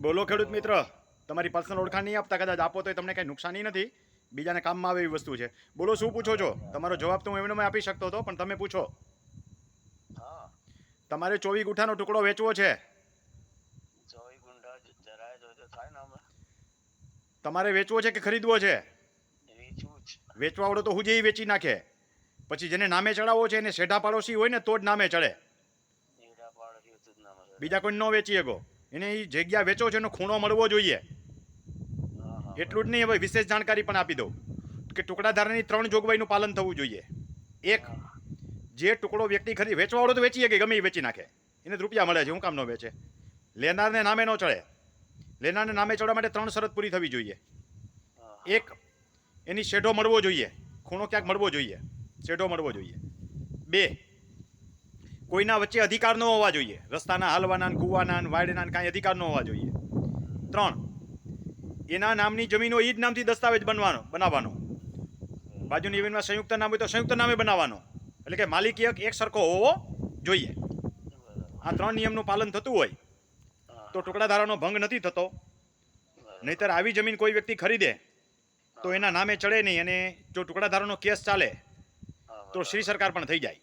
બોલો ખેડૂત મિત્ર તમારી પર્સનલ ઓળખાણ નહીં આપતા કદાચ આપો તો તમને કંઈ નુકસાની નથી. બીજાને કામમાં આવે એવી વસ્તુ છે. બોલો શું પૂછો છો? તમારો જવાબ તો હું એમને આપી શકતો હતો પણ તમે પૂછો. હા. તમારે ચોવીસ ગુઠાનો ટુકડો વેચવો છે. તમારે વેચવો છે કે ખરીદવો છે? વેચવા વાળો તો હું જે વેચી નાખે. પછી જેને નામે ચડાવવો છે એને શેઢા પાડોશી હોય ને તો જ નામે ચડે. બીજા કોઈ ન વેચી શકો. એને એ જગ્યા વેચો છે એનો ખૂણો મળવો જોઈએ. એટલું જ નહીં હવે વિશેષ જાણકારી પણ આપી દઉં. કે ટુકડાધારાની ત્રણ જોગવાઈનું પાલન થવું જોઈએ. એક જે ટુકડો વ્યક્તિ ખરી વેચવાવાળો તો વેચીએ કે ગમે એ વેચી નાખે. એને રૂપિયા મળે છે હું કામ ન વેચે. લેનારને નામે ન ચડે. લેનારને નામે ચડવા માટે ત્રણ શરત પૂરી થવી જોઈએ. એક એની શેઢો મળવો જોઈએ. ખૂણો ક્યાંક મળવો જોઈએ. શેઢો મળવો જોઈએ. બે કોઈના વચ્ચે અધિકાર ન હોવા જોઈએ. રસ્તાના હાલવાના કૂવાના ને વાયડના કાંઈ અધિકાર ન હોવા જોઈએ. ત્રણ, એના નામની જમીનો એ જ નામથી દસ્તાવેજ બનવાનો બનાવવાનો. બાજુની જમીનમાં સંયુક્ત નામ હોય તો સંયુક્ત નામે બનાવવાનો. એટલે કે માલિકી એક સરખો હોવો જોઈએ. આ ત્રણ નિયમનું પાલન થતું હોય, તો ટુકડાધારાનો ભંગ નથી થતો. નહીતર આવી જમીન કોઈ વ્યક્તિ ખરીદે, તો એના નામે ચડે નહીં અને જો ટુકડાધારાનો કેસ ચાલે, તો શ્રી સરકાર પણ થઈ જાય.